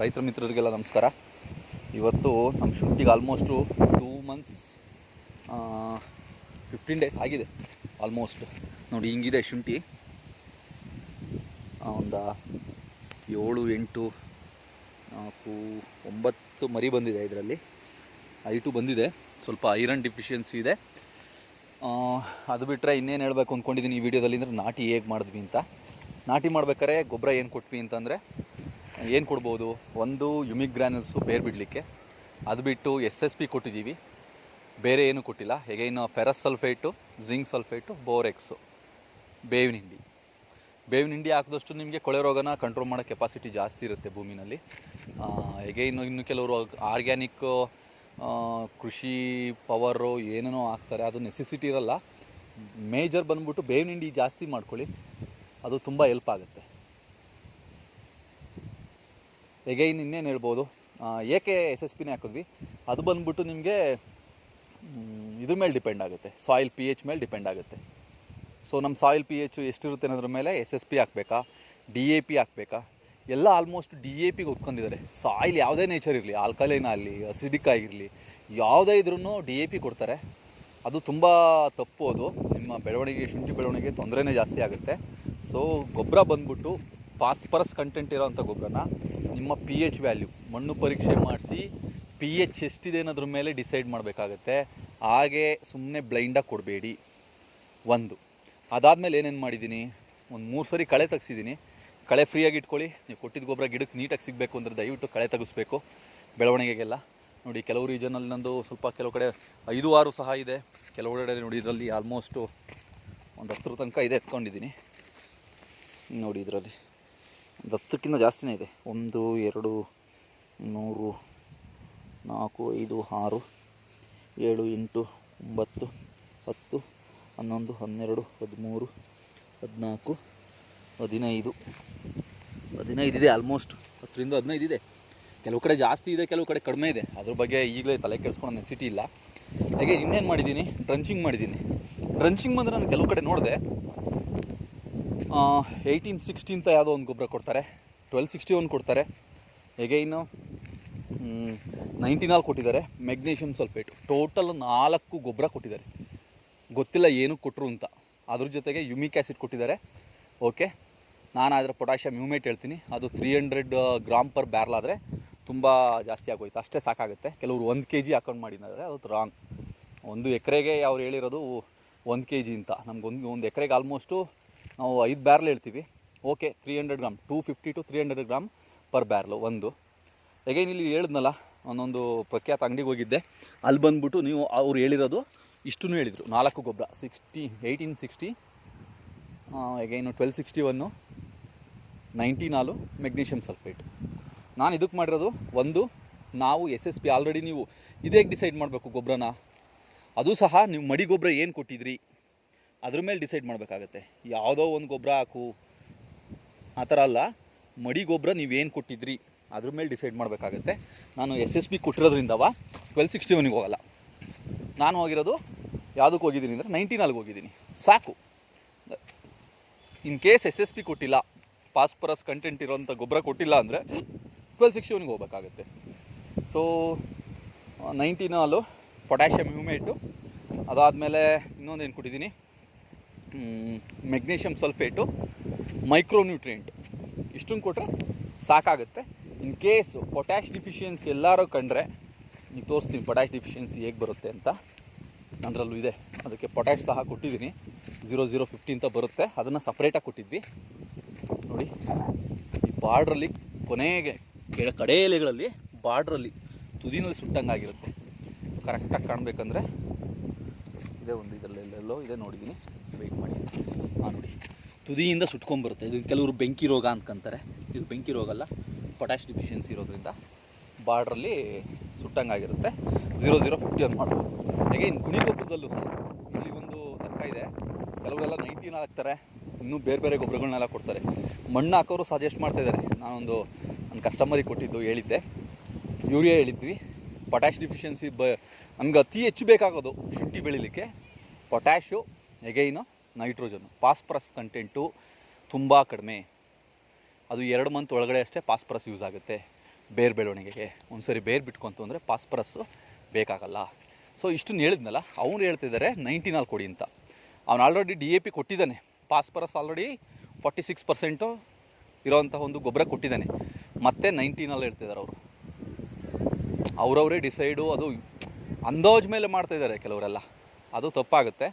ರೈತರ ಮಿತ್ರರಿಗೆಲ್ಲ ನಮಸ್ಕಾರ. ಇವತ್ತು ನಮ್ಮ ಶುಂಠಿಗೆ almost two months fifteen days ಆಗಿದೆ. ಆಲ್ಮೋಸ್ಟ್ ನೋಡಿ, ಹಿಂಗಿದೆ ಶುಂಠಿ. ಒಂದು ಏಳು, ಎಂಟು, ನಾಲ್ಕು, ಒಂಬತ್ತು ಮರಿ ಬಂದಿದೆ ಇದರಲ್ಲಿ. ಐಟು ಬಂದಿದೆ. ಸ್ವಲ್ಪ ಐರನ್ ಡಿಫಿಷಿಯನ್ಸಿ ಇದೆ. ಅದು ಬಿಟ್ಟರೆ ಇನ್ನೇನು ಹೇಳಬೇಕು ಅಂದ್ಕೊಂಡಿದ್ದೀನಿ ಈ ವಿಡಿಯೋದಲ್ಲಿ ಅಂದರೆ ನಾಟಿ ಹೇಗೆ ಮಾಡಿದ್ವಿ ಅಂತ. ನಾಟಿ ಮಾಡ್ಬೇಕಾದ್ರೆ ಗೊಬ್ಬರ ಏನು ಕೊಟ್ವಿ ಅಂತಂದರೆ ಏನು ಕೊಡ್ಬೋದು? ಒಂದು ಯುಮಿಕ್ ಗ್ರ್ಯಾನಲ್ಸು ಬೇರ್ ಬಿಡಲಿಕ್ಕೆ. ಅದು ಬಿಟ್ಟು ಎಸ್ ಎಸ್ ಪಿ ಕೊಟ್ಟಿದ್ದೀವಿ ಬೇರೆ ಏನೂ ಕೊಟ್ಟಿಲ್ಲ. ಹೇಗೇನು ferrous sulphate, zinc sulphate, borax. ಬೇವಿನ ಹಿಂಡಿ. ಬೇವಿನ ಹಿಂಡಿ ಹಾಕಿದಷ್ಟು ನಿಮಗೆ ಕೊಳೆ ರೋಗನ ಕಂಟ್ರೋಲ್ ಮಾಡೋ ಕೆಪಾಸಿಟಿ ಜಾಸ್ತಿ ಇರುತ್ತೆ ಭೂಮಿನಲ್ಲಿ. ಹೇಗೆ ಇನ್ನು ಇನ್ನು ಕೆಲವರು ಆರ್ಗ್ಯಾನಿಕ್ ಕೃಷಿ ಪವರು ಏನೇನೋ ಹಾಕ್ತಾರೆ, ಅದು ನೆಸೆಸಿಟಿ ಇರಲ್ಲ. ಮೇಜರ್ ಬಂದ್ಬಿಟ್ಟು ಬೇವಿನ ಹಿಂಡಿ ಜಾಸ್ತಿ ಮಾಡ್ಕೊಳ್ಳಿ. ಅದು ತುಂಬ ಹೆಲ್ಪ್ ಆಗುತ್ತೆ. ಇನ್ನು ಇನ್ನೇನು ಹೇಳ್ಬೋದು? ಏಕೆ ಎಸ್ ಎಸ್ ಪಿನೇ ಹಾಕಿದ್ವಿ? ಅದು ಬಂದ್ಬಿಟ್ಟು ನಿಮಗೆ ಇದ್ರ ಮೇಲೆ ಡಿಪೆಂಡ್ ಆಗುತ್ತೆ. ಸಾಯಿಲ್ ಪಿ ಎಚ್ ಮೇಲೆ ಡಿಪೆಂಡ್ ಆಗುತ್ತೆ. ಸೊ ನಮ್ಮ ಸಾಯಿಲ್ ಪಿ ಎಚ್ ಎಷ್ಟಿರುತ್ತೆ ಅನ್ನೋದ್ರ ಮೇಲೆ ಎಸ್ ಎಸ್ ಪಿ ಹಾಕಬೇಕಾ? ಡಿ ಎ ಪಿ ಹಾಕಬೇಕಾ? ಎಲ್ಲ ಆಲ್ಮೋಸ್ಟ್ ಡಿ ಎ ಪಿಗೆ ಒತ್ಕೊಂಡಿದ್ದಾರೆ. ಸಾಯಿಲ್ ಯಾವುದೇ ನೇಚರ್ ಇರಲಿ ಆಲ್ಕಲೈನ್ ಆಗಲಿ ಅಸಿಡಿಕ್ ಆಗಿರಲಿ, ಯಾವುದೇ ಇದ್ರೂ ಡಿ ಎ ಪಿ ಕೊಡ್ತಾರೆ. ಅದು ತುಂಬ ತಪ್ಪು ಅದು. ನಿಮ್ಮ ಬೆಳವಣಿಗೆ, ಶುಂಠಿ ಬೆಳವಣಿಗೆ ತೊಂದರೆನೇ ಜಾಸ್ತಿ ಆಗುತ್ತೆ. ಸೊ ಗೊಬ್ಬರ ಬಂದ್ಬಿಟ್ಟು ಫಾಸ್ಫರಸ್ ಕಂಟೆಂಟ್ ಇರೋವಂಥ ಗೊಬ್ಬರನ ನಿಮ್ಮ ಪಿ ಎಚ್ ವ್ಯಾಲ್ಯೂ ಮಣ್ಣು ಪರೀಕ್ಷೆ ಮಾಡಿಸಿ ಪಿ ಎಚ್ ಎಷ್ಟಿದೆ ಅನ್ನೋದ್ರ ಮೇಲೆ ಡಿಸೈಡ್ ಮಾಡಬೇಕಾಗತ್ತೆ. ಹಾಗೆ ಸುಮ್ಮನೆ ಬ್ಲೈಂಡಾಗಿ ಕೊಡಬೇಡಿ. ಒಂದು, ಅದಾದಮೇಲೆ ಏನೇನು ಮಾಡಿದ್ದೀನಿ? ಒಂದು ಮೂರು ಸರಿ ಕಳೆ ತೆಗ್ಸಿದ್ದೀನಿ. ಕಳೆ ಫ್ರೀಯಾಗಿ ಇಟ್ಕೊಳ್ಳಿ. ನೀವು ಕೊಟ್ಟಿದ್ದ ಗೊಬ್ಬರ ಗಿಡಕ್ಕೆ ನೀಟಾಗಿ ಸಿಗಬೇಕು ಅಂದರೆ ದಯವಿಟ್ಟು ಕಳೆ ತೆಗಿಸ್ಬೇಕು. ಬೆಳವಣಿಗೆಗೆಲ್ಲ. ನೋಡಿ, ಕೆಲವು ರೀಜನಲ್ಲಿ ನಂದು ಸ್ವಲ್ಪ ಕೆಲವು ಕಡೆ ಐದು, ಆರು ಸಹ ಇದೆ. ಕೆಲವು ಕಡೆ ನೋಡಿ, ಇದರಲ್ಲಿ ಆಲ್ಮೋಸ್ಟು ಒಂದು ಹತ್ತರ ತನಕ ಇದೆ ಎತ್ಕೊಂಡಿದ್ದೀನಿ. ನೋಡಿ, ಇದರಲ್ಲಿ. ಒಂದು ಹತ್ತಕ್ಕಿಂತ ಜಾಸ್ತಿನೇ ಇದೆ. ಒಂದು, ಎರಡು, ಮೂರು, ನಾಲ್ಕು, ಐದು, ಆರು, ಏಳು, ಎಂಟು, ಒಂಬತ್ತು, ಹತ್ತು, ಹನ್ನೊಂದು, ಹನ್ನೆರಡು, ಹದಿಮೂರು, ಹದಿನಾಲ್ಕು, ಹದಿನೈದು. ಹದಿನೈದು ಇದೆ ಆಲ್ಮೋಸ್ಟ್ ಹತ್ತರಿಂದ ಹದಿನೈದು ಇದೆ. ಕೆಲವು ಕಡೆ ಜಾಸ್ತಿ ಇದೆ, ಕೆಲವು ಕಡೆ ಕಡಿಮೆ ಇದೆ. ಅದ್ರ ಬಗ್ಗೆ ಈಗಲೇ ತಲೆ ಕೆಡಿಸ್ಕೊಳ್ಳೋ ನೆಸಿಟಿ ಇಲ್ಲ. ಹಾಗೆ ಇನ್ನೇನು ಮಾಡಿದ್ದೀನಿ? ಡ್ರಂಚಿಂಗ್ ಮಾಡಿದ್ದೀನಿ. ಡ್ರಂಚಿಂಗ್ ಬಂದರೆ ನಾನು ಕೆಲವು ಕಡೆ ನೋಡಿದೆ. ಏಯ್ಟೀನ್ ಸಿಕ್ಸ್ಟಿ ಅಂತ ಯಾವುದೋ ಒಂದು ಗೊಬ್ಬರ ಕೊಡ್ತಾರೆ. ಟ್ವೆಲ್ ಸಿಕ್ಸ್ಟಿ ಒನ್ ಕೊಡ್ತಾರೆ. ಎಗೈನು ನೈಂಟಿನಾಲ್ ನೈಂಟಿ ನಾಲ್ ಕೊಟ್ಟಿದ್ದಾರೆ ಮೆಗ್ನೀಷಿಯಮ್ ಸಲ್ಫೇಟ್ ಟೋಟಲ್ ನಾಲ್ಕು ಗೊಬ್ಬರ ಕೊಟ್ಟಿದ್ದಾರೆ. ಗೊತ್ತಿಲ್ಲ ಏನಕ್ಕೆ ಕೊಟ್ಟರು ಅಂತ. ಅದ್ರ ಜೊತೆಗೆ ಯುಮಿಕ್ ಆ್ಯಸಿಡ್ ಕೊಟ್ಟಿದ್ದಾರೆ. ಓಕೆ ನಾನು ಅದರ ಪೊಟ್ಯಾಷಿಯಮ್ ಯುಮೇಟ್ ಹೇಳ್ತೀನಿ. ಅದು three hundred gram per barrel ಆದರೆ ತುಂಬ ಜಾಸ್ತಿ ಆಗೋಯ್ತು. ಅಷ್ಟೇ ಸಾಕಾಗುತ್ತೆ. ಕೆಲವರು ಒಂದು ಕೆ ಜಿ ಹಾಕೊಂಡು ಮಾಡಿದ್ದಾರೆ, ಅದು ರಾಂಗ್ ಒಂದು ಎಕರೆಗೆ ಅವ್ರು ಹೇಳಿರೋದು ಒಂದು ಕೆ ಜಿ ಅಂತ. ನಮ್ಗೊಂದು, ಒಂದು ಎಕರೆಗೆ ಆಲ್ಮೋಸ್ಟು ನಾವು ಐದು ಬ್ಯಾರ್ಲ್ ಹೇಳ್ತೀವಿ. Okay three hundred gram two fifty to three hundred gram per barrel ಒಂದು. ಹೇಗೇನು ಇಲ್ಲಿ ಹೇಳಿದ್ನಲ್ಲ, ಒಂದೊಂದು ಪ್ರಖ್ಯಾತ ಅಂಗಡಿಗೆ ಹೋಗಿದ್ದೆ. ಅಲ್ಲಿ ಬಂದ್ಬಿಟ್ಟು ನೀವು ಅವ್ರು ಹೇಳಿರೋದು ಇಷ್ಟು ಹೇಳಿದರು. ನಾಲ್ಕು ಗೊಬ್ಬರ ಸಿಕ್ಸ್ಟಿ ಏಯ್ಟೀನ್ ಸಿಕ್ಸ್ಟಿ ಹೇಗೇನು ಟ್ವೆಲ್ ಸಿಕ್ಸ್ಟಿ ಒನ್ನು ನೈಂಟಿ ನಾಲು ಮೆಗ್ನೀಷಿಯಮ್ ಸಲ್ಫೇಟ್ ನಾನು ಇದಕ್ಕೆ ಮಾಡಿರೋದು ಒಂದು, ನಾವು ಎಸ್ ಎಸ್ ಪಿ ಆಲ್ರೆಡಿ ನೀವು ಇದೇ ಡಿಸೈಡ್ ಮಾಡಬೇಕು ಗೊಬ್ಬರನ ಅದು ಸಹ ನೀವು ಮಡಿ ಗೊಬ್ಬರ ಏನು ಕೊಟ್ಟಿದ್ರಿ? ಅದ್ರ ಮೇಲೆ ಡಿಸೈಡ್ ಮಾಡಬೇಕಾಗತ್ತೆ. ಯಾವುದೋ ಒಂದು ಗೊಬ್ಬರ ಹಾಕು. ಆ ಥರ ಅಲ್ಲ, ಮಡಿ ಗೊಬ್ಬರ ನೀವೇನು ಕೊಟ್ಟಿದ್ರಿ ಅದ್ರ ಮೇಲೆ ಡಿಸೈಡ್ ಮಾಡಬೇಕಾಗತ್ತೆ. ನಾನು ಎಸ್ ಎಸ್ ಪಿ ಕೊಟ್ಟಿರೋದ್ರಿಂದವ ಟ್ವೆಲ್ ಸಿಕ್ಸ್ಟಿ ಒನ್ಗೆ ಹೋಗಲ್ಲ. ನಾನು ಹೋಗಿರೋದು ಯಾವುದಕ್ಕೆ ಹೋಗಿದ್ದೀನಿ ಅಂದರೆ ನೈಂಟಿ ನಾಲ್ಕು ಹೋಗಿದ್ದೀನಿ. ಸಾಕು. In case S S P ಕೊಟ್ಟಿಲ್ಲ ಫಾಸ್ಫರಸ್ ಕಂಟೆಂಟ್ ಇರೋಂಥ ಗೊಬ್ಬರ ಕೊಟ್ಟಿಲ್ಲ ಅಂದರೆ ಟ್ವೆಲ್ ಸಿಕ್ಸ್ಟಿ ಒನ್ಗೆ ಹೋಗ್ಬೇಕಾಗತ್ತೆ. ಸೊ ನೈಂಟಿ ನಾಲು ಪೊಟ್ಯಾಷಿಯಮ್ ಹ್ಯೂಮೇಟು ಅದಾದಮೇಲೆ ಇನ್ನೊಂದು ಏನು ಕೊಟ್ಟಿದ್ದೀನಿ? Magnesium sulphate micronutrient. ಇಷ್ಟನ್ನು ಕೊಟ್ಟರೆ ಸಾಕಾಗುತ್ತೆ. ಇನ್ ಕೇಸ್ ಪೊಟ್ಯಾಶ್ ಡಿಫಿಷಿಯನ್ಸಿ ಎಲ್ಲರೂ ಕಂಡ್ರೆ ನೀವು ತೋರಿಸ್ತೀನಿ ಪೊಟ್ಯಾಶ್ ಡಿಫಿಷಿಯನ್ಸಿ ಹೇಗೆ ಬರುತ್ತೆ ಅಂತ. ಅದರಲ್ಲೂ ಇದೆ. ಅದಕ್ಕೆ ಪೊಟ್ಯಾಶ್ ಸಹ ಕೊಟ್ಟಿದ್ದೀನಿ. ಝೀರೋ ಝೀರೋ ಫಿಫ್ಟಿ ಅಂತ ಬರುತ್ತೆ. ಅದನ್ನು ಸಪ್ರೇಟಾಗಿ ಕೊಟ್ಟಿದ್ವಿ. ನೋಡಿ, ಈ ಬಾರ್ಡ್ರಲ್ಲಿ ಕೊನೆಗೆ ಕೆಳ ಕಡೆ ಎಲೆಗಳಲ್ಲಿ ಬಾರ್ಡ್ರಲ್ಲಿ ತುದಿನಲ್ಲಿ ಸುಟ್ಟಂಗೆ ಆಗಿರುತ್ತೆ ಕರೆಕ್ಟಾಗಿ ಕಾಣಬೇಕಂದ್ರೆ, ಇದೇ ಒಂದು ಇದರಲ್ಲೆಲ್ಲೋ ಇದೆ ನೋಡಿದ್ದೀನಿ. ವೆಯ್ಟ್ ಮಾಡಿ. ಹಾಂ ನೋಡಿ. ತುದಿಯಿಂದ ಸುಟ್ಕೊಂಡ್ಬರುತ್ತೆ. ಇದು ಕೆಲವರು ಬೆಂಕಿ ರೋಗ ಅಂದ್ಕೊಂತಾರೆ. ಇದು ಬೆಂಕಿ ರೋಗ ಅಲ್ಲ ಪೊಟ್ಯಾಶ್ ಡಿಫಿಷಿಯನ್ಸಿ ಇರೋದ್ರಿಂದ ಬಾರ್ಡ್ರಲ್ಲಿ ಸುಟ್ಟಂಗಾಗಿರುತ್ತೆ ಝೀರೋ ಝೀರೋ ಫಿಫ್ಟಿ ಅಂತ ಮಾಡ್ಬೋದು. ಹಾಗೆ ಇನ್ನು ಗುಣಿ ಗೊಬ್ಬರದಲ್ಲೂ ಸಹ ಇಲ್ಲಿ ಒಂದು ತಕ್ಕ ಇದೆ. ಕೆಲವರೆಲ್ಲ ನೈಂಟೀನ್ ಹಾಕ್ತಾರೆ. ಇನ್ನೂ ಬೇರೆ ಬೇರೆ ಗೊಬ್ಬರಗಳನ್ನೆಲ್ಲ ಕೊಡ್ತಾರೆ. ಮಣ್ಣು ಹಾಕೋರು ಸಜೆಸ್ಟ್ ಮಾಡ್ತಾ ಇದ್ದಾರೆ ನಾನೊಂದು ನನ್ನ ಕಸ್ಟಮರಿಗೆ ಕೊಟ್ಟಿದ್ದು ಹೇಳಿದ್ದೆ. ಯೂರಿಯಾ ಹೇಳಿದ್ವಿ. ಪೊಟ್ಯಾಶ್ ಡಿಫಿಷಿಯನ್ಸಿ ಬ ನಮ್ಗೆ ಅತಿ ಹೆಚ್ಚು ಬೇಕಾಗೋದು ಶುಂಠಿ ಬೆಳಿಲಿಕ್ಕೆ. Potash again nitrogen, phosphorus content ತುಂಬ ಕಡಿಮೆ. ಅದು ಎರಡು ಮಂತ್ ಒಳಗಡೆ ಅಷ್ಟೇ ಪಾಸ್ಪರಸ್ ಯೂಸ್ ಆಗುತ್ತೆ ಬೇರ್ ಬೆಳವಣಿಗೆಗೆ. ಒಂದ್ಸರಿ ಬೇರ್ ಬಿಟ್ಕೊಂತು ಅಂದರೆ ಪಾಸ್ಪರಸ್ಸು ಬೇಕಾಗಲ್ಲ. ಸೊ ಇಷ್ಟನ್ನು ಹೇಳಿದ್ನಲ್ಲ, ಅವ್ನು ಹೇಳ್ತಿದ್ದಾರೆ ನೈಂಟಿ ನಾಲ್ಕು ಕೊಡಿ ಅಂತ. ಅವ್ನು ಆಲ್ರೆಡಿ ಡಿ ಎ ಪಿ ಕೊಟ್ಟಿದ್ದಾನೆ. Phosphorus already forty six percent ಇರೋವಂಥ ಒಂದು ಗೊಬ್ಬರ ಕೊಟ್ಟಿದ್ದಾನೆ. ಮತ್ತೆ ನೈಂಟಿನಲ್ಲಿ ಹೇಳ್ತಿದ್ದಾರೆ ಅವರು. ಅವರವರೇ ಡಿಸೈಡು ಅದು ಅಂದಾಜ್ ಮೇಲೆ ಮಾಡ್ತಾಯಿದ್ದಾರೆ ಕೆಲವರೆಲ್ಲ. ಅದು ತಪ್ಪಾಗುತ್ತೆ.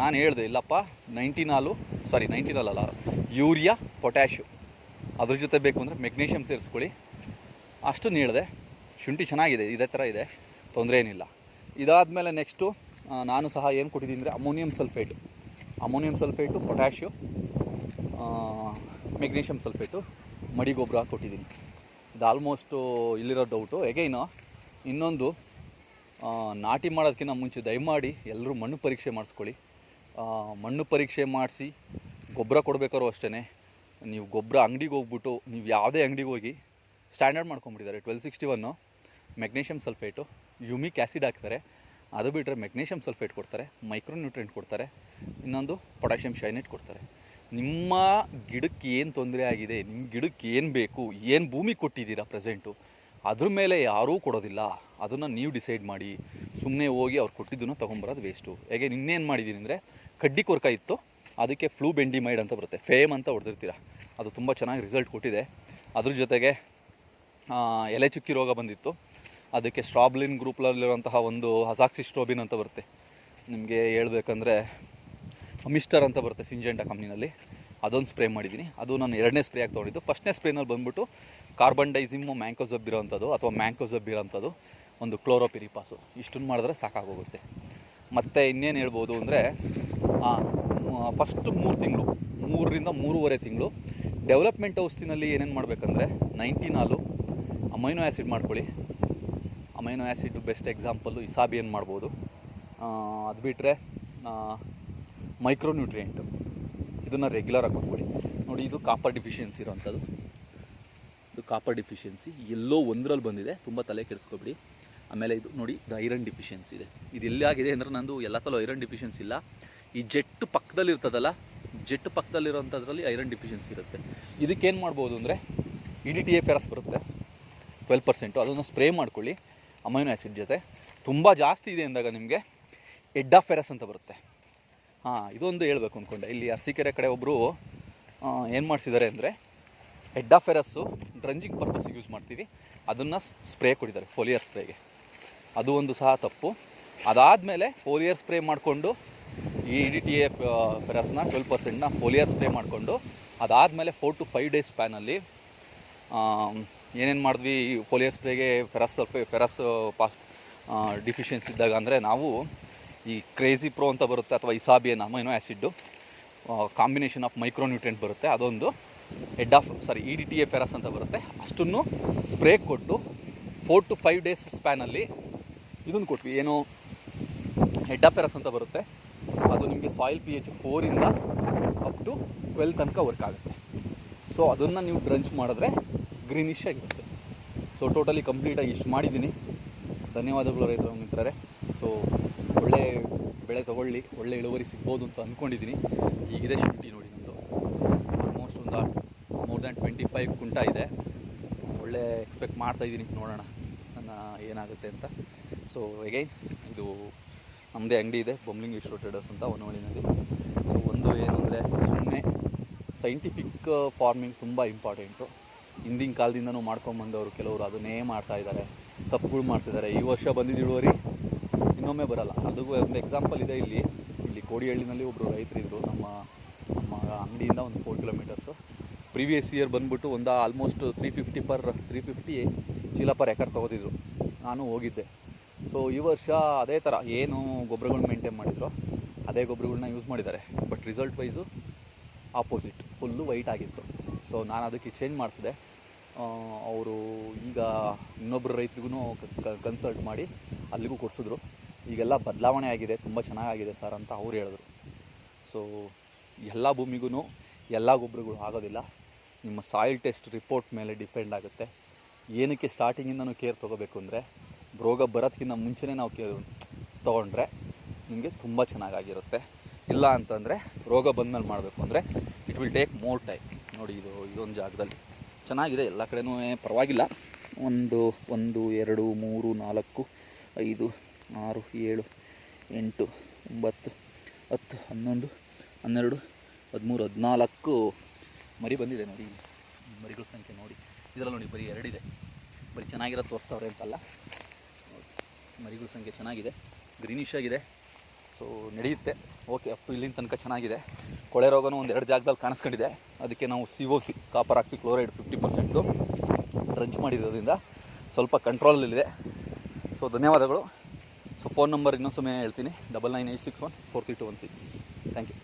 ನಾನು ಹೇಳಿದೆ, ಇಲ್ಲಪ್ಪ ನೈಂಟಿನಾಲು ಸಾರಿ ನೈಂಟಿನಾಲ್ ಅಲ್ಲ, ಯೂರಿಯಾ ಪೊಟ್ಯಾಶು ಅದ್ರ ಜೊತೆ ಬೇಕು ಅಂದರೆ ಮೆಗ್ನೀಷಿಯಮ್ ಸೇರಿಸ್ಕೊಳ್ಳಿ. ಅಷ್ಟು ಹೇಳಿದೆ, ಶುಂಠಿ ಚೆನ್ನಾಗಿದೆ, ಇದೇ ಥರ ಇದೆ, ತೊಂದರೆ ಏನಿಲ್ಲ. ಇದಾದ ಮೇಲೆ ನೆಕ್ಸ್ಟು ನಾನು ಸಹ ಏನು ಕೊಟ್ಟಿದ್ದೀನಿ ಅಂದರೆ ammonium sulphate ammonium sulphate potash magnesium sulphate ಮಡಿ ಗೊಬ್ಬರ ಕೊಟ್ಟಿದ್ದೀನಿ. ಇದು ಆಲ್ಮೋಸ್ಟು ಇಲ್ಲಿರೋ ಡೌಟು ಎಗೈನು ಇನ್ನೊಂದು ನಾಟಿ ಮಾಡೋದಕ್ಕಿಂತ ಮುಂಚೆ ದಯಮಾಡಿ ಎಲ್ಲರೂ ಮಣ್ಣು ಪರೀಕ್ಷೆ ಮಾಡಿಸ್ಕೊಳ್ಳಿ. ಮಣ್ಣು ಪರೀಕ್ಷೆ ಮಾಡಿಸಿ ಗೊಬ್ಬರ ಕೊಡಬೇಕಾದ್ರು ಅಷ್ಟೇ ನೀವು ಗೊಬ್ಬರ ಅಂಗಡಿಗೆ ಹೋಗ್ಬಿಟ್ಟು ನೀವು ಯಾವುದೇ ಅಂಗಡಿಗೆ ಹೋಗಿ standard ಮಾಡ್ಕೊಂಬಿಟ್ಟಿದ್ದಾರೆ twelve sixty one magnesium sulphate, humic acid ಹಾಕ್ತಾರೆ ಅದು ಬಿಟ್ಟರೆ ಮೆಗ್ನೀಷಿಯಮ್ ಸಲ್ಫೇಟ್ ಕೊಡ್ತಾರೆ ಮೈಕ್ರೋ ನ್ಯೂಟ್ರೆಂಟ್ ಕೊಡ್ತಾರೆ, ಇನ್ನೊಂದು ಪೊಟ್ಯಾಷಿಯಮ್ ಶೈನೇಟ್ ಕೊಡ್ತಾರೆ. ನಿಮ್ಮ ಗಿಡಕ್ಕೆ ಏನು ತೊಂದರೆ ಆಗಿದೆ, ನಿಮ್ಮ ಗಿಡಕ್ಕೆ ಏನು ಬೇಕು, ಏನು ಭೂಮಿ ಕೊಟ್ಟಿದ್ದೀರಾ ಪ್ರೆಸೆಂಟು ಅದ್ರ ಮೇಲೆ ಯಾರೂ ಕೊಡೋದಿಲ್ಲ. ಅದನ್ನು ನೀವು ಡಿಸೈಡ್ ಮಾಡಿ. ಸುಮ್ಮನೆ ಹೋಗಿ ಅವ್ರು ಕೊಟ್ಟಿದ್ದನ್ನು ತೊಗೊಂಬರೋದು ವೇಸ್ಟು ಹೇಗೆ ಇನ್ನೇನು ಮಾಡಿದ್ದೀನಿ ಅಂದರೆ ಕಡ್ಡಿ ಕೊರ್ಕ ಇತ್ತು. ಅದಕ್ಕೆ ಫ್ಲೂ ಬೆಂಡಿಮೈಡ್ ಅಂತ ಬರುತ್ತೆ. ಫೇಮ್ ಅಂತ ಹೊಡೆದಿರ್ತೀರ. ಅದು ತುಂಬ ಚೆನ್ನಾಗಿ ರಿಸಲ್ಟ್ ಕೊಟ್ಟಿದೆ. ಅದ್ರ ಜೊತೆಗೆ ಎಲೆ ಚುಕ್ಕಿ ರೋಗ ಬಂದಿತ್ತು. ಅದಕ್ಕೆ ಸ್ಟ್ರಾಬ್ಲಿನ್ ಗ್ರೂಪ್ನಲ್ಲಿರುವಂತಹ ಒಂದು ಹಸಾಕ್ಸಿಸ್ಟ್ರೋಬಿನ್ ಅಂತ ಬರುತ್ತೆ. ನಿಮಗೆ ಹೇಳ್ಬೇಕಂದ್ರೆ ಮಿಸ್ಟರ್ ಅಂತ ಬರುತ್ತೆ ಸಿಂಜೆಂಟಾ ಕಂಪ್ನಿನಲ್ಲಿ ಅದೊಂದು ಸ್ಪ್ರೇ ಮಾಡಿದ್ದೀನಿ. ಅದು ನಾನು ಎರಡನೇ ಸ್ಪ್ರೇ ಆಗಿ ತೊಗೊಂಡಿದ್ದು. ಫಸ್ಟ್ನೇ ಸ್ಪ್ರೇನಲ್ಲಿ ಬಂದ್ಬಿಟ್ಟು ಕಾರ್ಬನ್ ಡೈಸಿಮು ಮ್ಯಾಂಕೋಸಬ್ ಇರೋವಂಥದ್ದು ಅಥವಾ ಮ್ಯಾಂಕೋಸಬ್ ಇರೋವಂಥದ್ದು ಒಂದು ಕ್ಲೋರೋಪಿರಿಪಾಸು. ಇಷ್ಟನ್ನು ಮಾಡಿದ್ರೆ ಸಾಕಾಗೋಗುತ್ತೆ. ಮತ್ತು ಇನ್ನೇನು ಹೇಳ್ಬೋದು ಅಂದರೆ ಫಸ್ಟ್ ಮೂರು ತಿಂಗಳು, ಮೂರರಿಂದ ಮೂರುವರೆ ತಿಂಗಳು ಡೆವಲಪ್ಮೆಂಟ್ ಔಷಧಿನಲ್ಲಿ ಏನೇನು ಮಾಡಬೇಕಂದ್ರೆ ನೈಂಟಿನಾಲು ಅಮೈನೋ ಆ್ಯಸಿಡ್ ಮಾಡ್ಕೊಳ್ಳಿ. Amino acid best example Isabion ಮಾಡ್ಬೋದು? ಅದು ಬಿಟ್ಟರೆ ಮೈಕ್ರೋ ನ್ಯೂಟ್ರಿಯೆಂಟು ಇದನ್ನು ರೆಗ್ಯುಲರಾಗಿ ಕೊಟ್ಕೊಳ್ಳಿ ನೋಡಿ, ಇದು ಕಾಪರ್ ಡಿಫಿಷಿಯನ್ಸಿ ಇರೋವಂಥದ್ದು ಇದು ಕಾಪರ್ ಡಿಫಿಷಿಯನ್ಸಿ ಎಲ್ಲೋ ಒಂದರಲ್ಲಿ ಬಂದಿದೆ. ತುಂಬ ತಲೆ ಕೆಡಿಸ್ಕೊಬಿಡಿ. ಆಮೇಲೆ ಇದು ನೋಡಿ, ಇದು ಐರನ್ ಡಿಫಿಷಿಯನ್ಸಿ ಇದೆ. ಇದು ಎಲ್ಲಿ ಆಗಿದೆ ಅಂದರೆ ನಂದು ಎಲ್ಲ ತಲೂ ಐರನ್ ಡಿಫಿಷಿಯನ್ಸಿ ಇಲ್ಲ. ಈ ಜೆಟ್ ಪಕ್ಕದಲ್ಲಿ ಇರ್ತದಲ್ಲ ಜೆಟ್ ಪಕ್ಕದಲ್ಲಿರೋಂಥದ್ರಲ್ಲಿ ಐರನ್ ಡಿಫಿಷಿಯನ್ಸಿ ಇರುತ್ತೆ. ಇದಕ್ಕೇನು ಮಾಡ್ಬೋದು ಅಂದರೆ E D T A ferrous ಬರುತ್ತೆ. ಟ್ವೆಲ್ ಪರ್ಸೆಂಟು ಅದನ್ನು ಸ್ಪ್ರೇ ಮಾಡ್ಕೊಳ್ಳಿ. ಅಮೈನೋ ಆ್ಯಸಿಡ್ ಜೊತೆ. ತುಂಬ ಜಾಸ್ತಿ ಇದೆ ಅಂದಾಗ ನಿಮಗೆ ಎಡ್ಡಾ ಫೆರಸ್ ಅಂತ ಬರುತ್ತೆ. ಹಾಂ, ಇದೊಂದು ಹೇಳ್ಬೇಕು ಅಂದ್ಕೊಂಡೆ ಇಲ್ಲಿ ಅರಸೀಕೆರೆ ಕಡೆ ಒಬ್ಬರು ಏನು ಮಾಡಿಸಿದ್ದಾರೆ ಅಂದರೆ ಹೆಡ್ಡಾಫೆರಸ್ಸು ಡ್ರಂಜಿಂಗ್ ಪರ್ಪಸ್ಸಿಗೆ ಯೂಸ್ ಮಾಡ್ತೀವಿ. ಅದನ್ನು ಸ್ಪ್ರೇ ಕೊಟ್ಟಿದ್ದಾರೆ ಫೋಲಿಯರ್ ಸ್ಪ್ರೇಗೆ ಅದು ಒಂದು ಸಹ ತಪ್ಪು. ಅದಾದಮೇಲೆ ಫೋಲಿಯರ್ ಸ್ಪ್ರೇ ಮಾಡಿಕೊಂಡು ಈ ಡಿ ಟಿ ಎ ಫೆರಸ್ನ ಟ್ವೆಲ್ ಪರ್ಸೆಂಟ್ನ ಫೋಲಿಯರ್ ಸ್ಪ್ರೇ ಮಾಡಿಕೊಂಡು, ಅದಾದಮೇಲೆ ಫೋರ್ ಟು ಫೈವ್ ಡೇಸ್ ಸ್ಪ್ಯಾನಲ್ಲಿ ಏನೇನು ಮಾಡಿದ್ವಿ, ಈ ಫೋಲಿಯರ್ ಸ್ಪ್ರೇಗೆ ಫೆರಸ್ ಫೆರಸ್ ಪಾಸ್ ಡಿಫಿಷಿಯನ್ಸಿ ಇದ್ದಾಗ ಅಂದರೆ ನಾವು ಈ ಕ್ರೇಜಿ ಪ್ರೋ ಅಂತ ಬರುತ್ತೆ ಅಥವಾ Isabion amino acid combination of micronutrient ಬರುತ್ತೆ. ಅದೊಂದು head of sorry E D T A ferrous ಅಂತ ಬರುತ್ತೆ. ಅಷ್ಟನ್ನು ಸ್ಪ್ರೇ ಕೊಟ್ಟು ಫೋರ್ ಟು ಫೈವ್ ಡೇಸ್ ಸ್ಪ್ಯಾನಲ್ಲಿ ಇದನ್ನು ಕೊಟ್ವಿ. ಏನು ಹೆಡ್ ಆಫ್ ಫೆರಸ್ ಅಂತ ಬರುತ್ತೆ. ಅದು ನಿಮಗೆ ಸಾಯಿಲ್ ಪಿ ಎಚ್ ಫೋರಿಂದ ಅಪ್ ಟು ಟ್ವೆಲ್ ತನಕ ವರ್ಕ್ ಆಗುತ್ತೆ. ಸೊ ಅದನ್ನು ನೀವು ಡ್ರಂಚ್ ಮಾಡಿದ್ರೆ ಗ್ರೀನಿಶ್ ಆಗಿರುತ್ತೆ. ಸೊ ಟೋಟಲಿ ಕಂಪ್ಲೀಟಾಗಿ ಇಷ್ಟು ಮಾಡಿದ್ದೀನಿ. ಧನ್ಯವಾದಗಳು ರೈತರು, ಮಿತ್ರರೇ. ಸೊ ಒಳ್ಳೆ ಬೆಳೆ ತೊಗೊಳ್ಳಿ, ಒಳ್ಳೆ ಇಳುವರಿ ಸಿಗ್ಬೋದು ಅಂತ ಅಂದ್ಕೊಂಡಿದ್ದೀನಿ ಈಗಿದೆ ಶುಂಠಿ ನೋಡಿ ನಮ್ಮದು ಆಲ್ಮೋಸ್ಟ್ ಒಂದು ಮೋರ್ ದ್ಯಾನ್ ಟ್ವೆಂಟಿ ಫೈವ್ ಕುಂಟ ಇದೆ. ಒಳ್ಳೆ ಎಕ್ಸ್ಪೆಕ್ಟ್ ಮಾಡ್ತಾ ಇದ್ದೀನಿ ನೋಡೋಣ ನನ್ನ ಏನಾಗುತ್ತೆ ಅಂತ. ಸೊ ಎಗೈನ್ ಇದು ನಮ್ಮದೇ ಅಂಗಡಿ ಇದೆ ಬೊಮ್ಲಿಂಗ್ ಇಶ್ರೋ ಟ್ರೇಡರ್ಸ್ ಅಂತ ಹೊನ್ನವಳ್ಳಿನಲ್ಲಿ ಸೊ ಒಂದು ಏನು ಸುಮ್ಮನೆ ಸೈಂಟಿಫಿಕ್ ಫಾರ್ಮಿಂಗ್ ತುಂಬ ಇಂಪಾರ್ಟೆಂಟು ಹಿಂದಿನ ಕಾಲದಿಂದನೂ ಮಾಡ್ಕೊಂಬಂದವರು ಕೆಲವರು ಅದನ್ನೇ ಮಾಡ್ತಾ ಇದ್ದಾರೆ. ತಪ್ಪುಗಳು ಮಾಡ್ತಿದ್ದಾರೆ. ಈ ವರ್ಷ ಬಂದಿದ್ದ ಇಳುವರಿ ಇನ್ನೊಮ್ಮೆ ಬರಲ್ಲ. ಅದು ಒಂದು ಎಕ್ಸಾಂಪಲ್ ಇದೆ ಇಲ್ಲಿ. ಇಲ್ಲಿ ಕೋಡಿಹಳ್ಳಿನಲ್ಲಿ ಒಬ್ಬರು ರೈತರಿದ್ದರು ನಮ್ಮ ನಮ್ಮ ಅಂಗಡಿಯಿಂದ ಒಂದು ಫೋರ್ ಕಿಲೋಮೀಟರ್ಸು ಪ್ರೀವಿಯಸ್ ಇಯರ್ ಬಂದ್ಬಿಟ್ಟು ಒಂದು almost three fifty per three fifty ಚೀಲ ಪರ್ ಎಕರ್ ತೊಗೋತಿದ್ರು ನಾನು ಹೋಗಿದ್ದೆ. ಸೊ ಈ ವರ್ಷ ಅದೇ ಥರ ಏನು ಗೊಬ್ಬರಗಳು ಮೇಂಟೈನ್ ಮಾಡಿದ್ರು. ಅದೇ ಗೊಬ್ಬರಗಳನ್ನ ಯೂಸ್ ಮಾಡಿದ್ದಾರೆ. But result wise opposite full white ಆಗಿತ್ತು. ಸೊ ನಾನು ಅದಕ್ಕೆ ಚೇಂಜ್ ಮಾಡಿಸಿದೆ. ಅವರು ಈಗ ಇನ್ನೊಬ್ಬರು ರೈತರಿಗೂ ಕನ್ಸಲ್ಟ್ ಮಾಡಿ ಅಲ್ಲಿಗೂ ಕೊಡಿಸಿದ್ರು. ಈಗೆಲ್ಲ ಬದಲಾವಣೆ ಆಗಿದೆ, ತುಂಬ ಚೆನ್ನಾಗಾಗಿದೆ ಸರ್ ಅಂತ ಅವ್ರು ಹೇಳಿದ್ರು. ಸೊ ಎಲ್ಲ ಭೂಮಿಗೂ ಎಲ್ಲ ಗೊಬ್ಬರಗಳು ಆಗೋದಿಲ್ಲ. ನಿಮ್ಮ ಸಾಯಿಲ್ ಟೆಸ್ಟ್ ರಿಪೋರ್ಟ್ ಮೇಲೆ ಡಿಪೆಂಡ್ ಆಗುತ್ತೆ. ಏನಕ್ಕೆ ಸ್ಟಾರ್ಟಿಂಗಿಂದನೂ ಕೇರ್ ತೊಗೋಬೇಕು ಅಂದರೆ, ರೋಗ ಬರೋದಕ್ಕಿಂತ ಮುಂಚೆನೇ ನಾವು ಕೇ ತೊಗೊಂಡ್ರೆ ನಿಮಗೆ ತುಂಬ ಚೆನ್ನಾಗಾಗಿರುತ್ತೆ. ಇಲ್ಲ ಅಂತಂದರೆ, ರೋಗ ಬಂದಮೇಲೆ ಮಾಡಬೇಕು ಅಂದರೆ it will take more time ನೋಡಿ ಇದು, ಇದೊಂದು ಜಾಗದಲ್ಲಿ. ಚೆನ್ನಾಗಿದೆ, ಎಲ್ಲ ಕಡೆನೂ ಪರವಾಗಿಲ್ಲ. ಒಂದು ಒಂದು, ಎರಡು, ಮೂರು, ನಾಲ್ಕು, ಐದು ಆರು, ಏಳು, ಎಂಟು, ಒಂಬತ್ತು, ಹತ್ತು, ಹನ್ನೊಂದು, ಹನ್ನೆರಡು, ಹದಿಮೂರು, ಹದಿನಾಲ್ಕು. ಮರಿ ಬಂದಿದೆ ನೋಡಿ. ಮರಿಗಳ ಸಂಖ್ಯೆ ನೋಡಿ. ಇದರಲ್ಲಿ ನೋಡಿ ಬರೀ ಎರಡಿದೆ. ಬರೀ ಚೆನ್ನಾಗಿರೋ ತೋರಿಸ್ತವ್ರೆ ಅಂತಲ್ಲ. ಮರಿಗಳ ಸಂಖ್ಯೆ ಚೆನ್ನಾಗಿದೆ. ಗ್ರೀನಿಶ್ ಆಗಿದೆ. ಸೊ ನಡೆಯುತ್ತೆ. ಓಕೆ ಅಪ್ಪು ಇಲ್ಲಿನ ತನಕ ಚೆನ್ನಾಗಿದೆ. ಕೊಳೆ ರೋಗನೂ ಒಂದು ಎರಡು ಜಾಗದಲ್ಲಿ ಕಾಣಿಸ್ಕೊಂಡಿದೆ. ಅದಕ್ಕೆ ನಾವು C O C copper oxychloride fifty percent drench ಮಾಡಿರೋದ್ರಿಂದ ಸ್ವಲ್ಪ ಕಂಟ್ರೋಲಲ್ಲಿದೆ ಸೊ ಧನ್ಯವಾದಗಳು. ಸೊ ಫೋನ್ ನಂಬರ್ ಇನ್ನೊಂದು ಸಮಯ ಹೇಳ್ತೀನಿ. Double nine eight six one four three two one six thank you